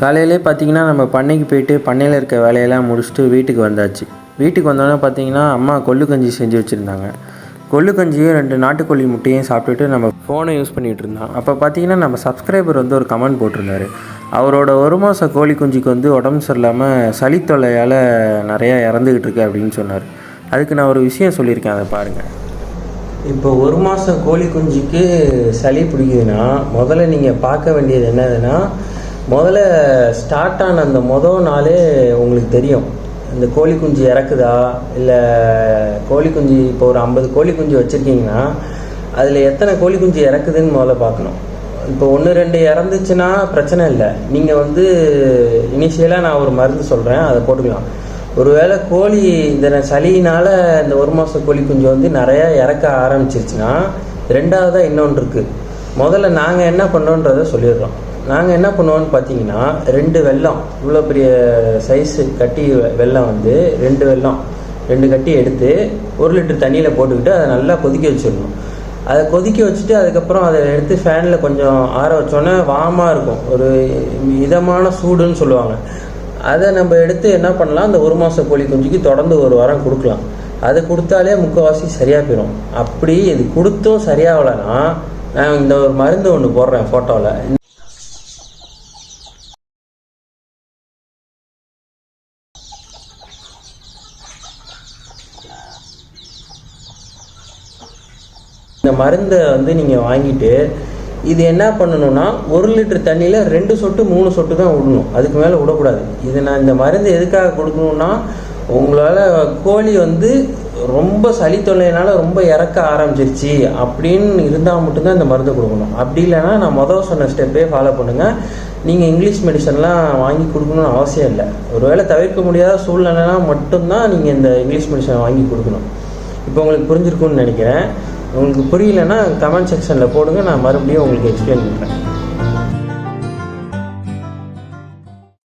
காலையிலே பார்த்தீங்கன்னா நம்ம பண்ணைக்கு போயிட்டு பண்ணையில் இருக்க வேலையெல்லாம் முடிச்சுட்டு வீட்டுக்கு வந்தாச்சு. வீட்டுக்கு வந்தோடனே பார்த்தீங்கன்னா அம்மா கொள்ளு கஞ்சி செஞ்சு வச்சுருந்தாங்க. கொள்ளு கஞ்சியும் ரெண்டு நாட்டுக்கோழி முட்டையும் சாப்பிட்டுட்டு நம்ம ஃபோனை யூஸ் பண்ணிகிட்டு இருந்தோம் அப்போ பார்த்தீங்கன்னா நம்ம சப்ஸ்கிரைபர் வந்து ஒரு கமெண்ட் போட்டிருந்தாரு. அவரோட ஒரு மாத கோழி குஞ்சுக்கு வந்து உடம்பு சரியில்லாமல் சளி தொல்லையால் நிறையா இறந்துக்கிட்டு இருக்கு அப்படின்னு சொன்னார். அதுக்கு நான் ஒரு விஷயம் சொல்லியிருக்கேன் அதை பாருங்கள் இப்போ ஒரு மாதம் கோழி குஞ்சுக்கு சளி பிடிக்குதுன்னா முதல்ல நீங்கள் பார்க்க வேண்டியது என்னதுன்னா முதல்ல ஸ்டார்ட் ஆன அந்த மொதல் நாளே உங்களுக்கு தெரியும். இந்த கோழி குஞ்சு இறக்குதா? இல்லை கோழி குஞ்சு இப்போ ஒரு ஐம்பது கோழி குஞ்சு வச்சுருக்கீங்கன்னா அதில் எத்தனை கோழி குஞ்சு இறக்குதுன்னு முதல்ல பார்க்கணும். இப்போ ஒன்று ரெண்டு இறந்துச்சுன்னா பிரச்சனை இல்லை. நீங்கள் வந்து இனிஷியலாக நான் ஒரு மருந்து சொல்கிறேன் அதை போட்டுக்கலாம். ஒருவேளை கோழி இந்த சளியினால் இந்த ஒரு மாத கோழி குஞ்சு வந்து நிறையா இறக்க ஆரம்பிச்சிருச்சுன்னா ரெண்டாவதாக இன்னொன்று இருக்குது முதல்ல நாங்கள் என்ன பண்ணோன்றதை சொல்லிடுறோம். நாங்கள் என்ன பண்ணுவோம்னு பார்த்தீங்கன்னா ரெண்டு வெல்லம் இவ்வளோ பெரிய சைஸு கட்டி வெள்ளம் வெல்லம் வந்து ரெண்டு வெல்லம் ரெண்டு கட்டி எடுத்து ஒரு லிட்டர் தண்ணியில் போட்டுக்கிட்டு அதை நல்லா கொதிக்க வச்சிடணும். அதை கொதிக்க வச்சுட்டு அதுக்கப்புறம் அதை எடுத்து ஃபேனில் கொஞ்சம் ஆற வச்சோன்னே வாமாக இருக்கும். ஒரு இதமான சூடுன்னு சொல்லுவாங்க. அதை நம்ம எடுத்து என்ன பண்ணலாம் அந்த ஒரு மாத கோழி குஞ்சுக்கு தொடர்ந்து ஒரு வாரம் கொடுக்கலாம். அது கொடுத்தாலே முக்கால்வாசி சரியாக போயிடும் அப்படி இது கொடுத்தும் சரியாகலைன்னா நான் இந்த ஒரு மருந்து ஒன்று போடுறேன் ஃபோட்டோவில் இந்த மருந்தை வந்து நீங்கள் வாங்கிட்டு இது என்ன பண்ணணும்னா ஒரு லிட்டர் தண்ணியில் ரெண்டு சொட்டு மூணு சொட்டு தான் விடணும். அதுக்கு மேலே விடக்கூடாது. இது நான் இந்த மருந்து எதுக்காக கொடுக்கணும்னா உங்களால் கோழி வந்து ரொம்ப சளி தொல்லையினால் ரொம்ப இறக்க ஆரம்பிச்சிருச்சு அப்படின்னு இருந்தால் மட்டும்தான் இந்த மருந்து கொடுக்கணும். அப்படி இல்லைன்னா நான் முதல் சொன்ன ஸ்டெப்பே ஃபாலோ பண்ணுங்கள் நீங்கள் இங்கிலீஷ் மெடிசன்லாம் வாங்கி கொடுக்கணும்னு அவசியம் இல்லை. ஒருவேளை தவிர்க்க முடியாத சூழ்நிலைனா மட்டும்தான் நீங்கள் இந்த இங்கிலீஷ் மெடிசன் வாங்கி கொடுக்கணும். இப்போ உங்களுக்கு புரிஞ்சிருக்கும்னு நினைக்கிறேன். உங்களுக்கு புரியலன்னா கமெண்ட் செக்ஷனில் போடுங்க நான் மறுபடியும் உங்களுக்கு எக்ஸ்பிளைன் பண்ணுறேன்